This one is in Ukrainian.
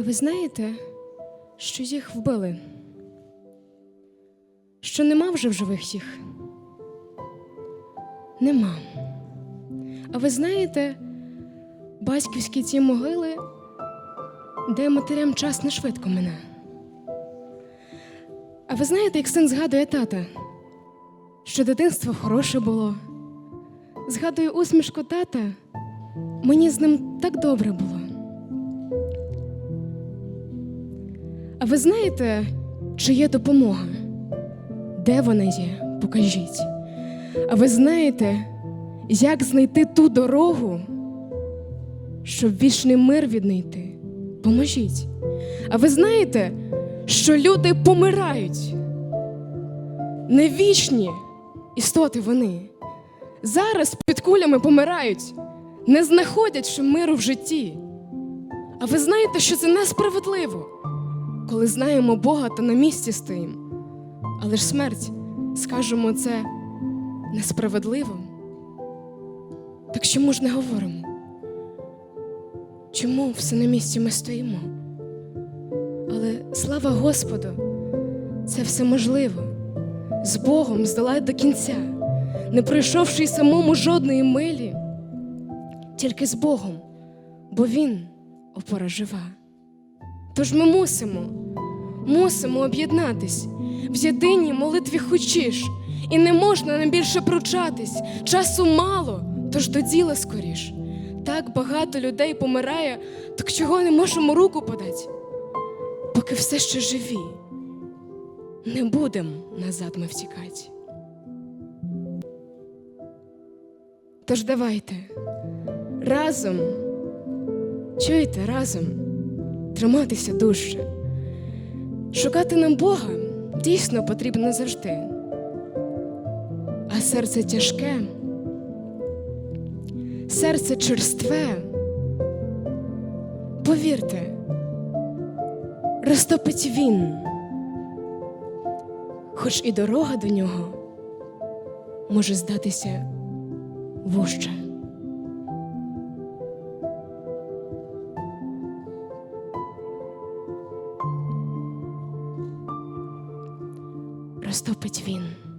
А ви знаєте, що їх вбили? Що нема вже в живих їх? Нема. А ви знаєте, батьківські ті могили, де матерям час не швидко мине. А ви знаєте, як син згадує тата, що дитинство хороше було. Згадую усмішку тата, мені з ним так добре було. А ви знаєте, чи є допомога? Де вона є? Покажіть. А ви знаєте, як знайти ту дорогу, щоб вічний мир віднайти? Поможіть. А ви знаєте, що люди помирають? Не вічні істоти вони. Зараз під кулями помирають, не знаходячи миру в житті. А ви знаєте, що це несправедливо, коли знаємо Бога та на місці стоїмо. Але ж смерть, скажемо, це несправедливо. Так чому ж не говоримо? Чому все на місці ми стоїмо? Але слава Господу, це все можливо. З Богом здолать до кінця, не пройшовши й самому жодної милі, тільки з Богом, бо Він опора жива. Тож ми мусимо, мусимо об'єднатись в єдиній молитві хочеш, і не можна нам більше пручатись. Часу мало, тож до діла скоріш. Так багато людей помирає, так чого не можемо руку подати? Поки все ще живі, не будемо назад ми втікати. Тож давайте разом, чуєте, разом триматися дужче. Шукати нам Бога дійсно потрібно завжди. А серце тяжке, серце черстве. Повірте, розтопить він, хоч і дорога до нього може здатися вужче. приступить Він.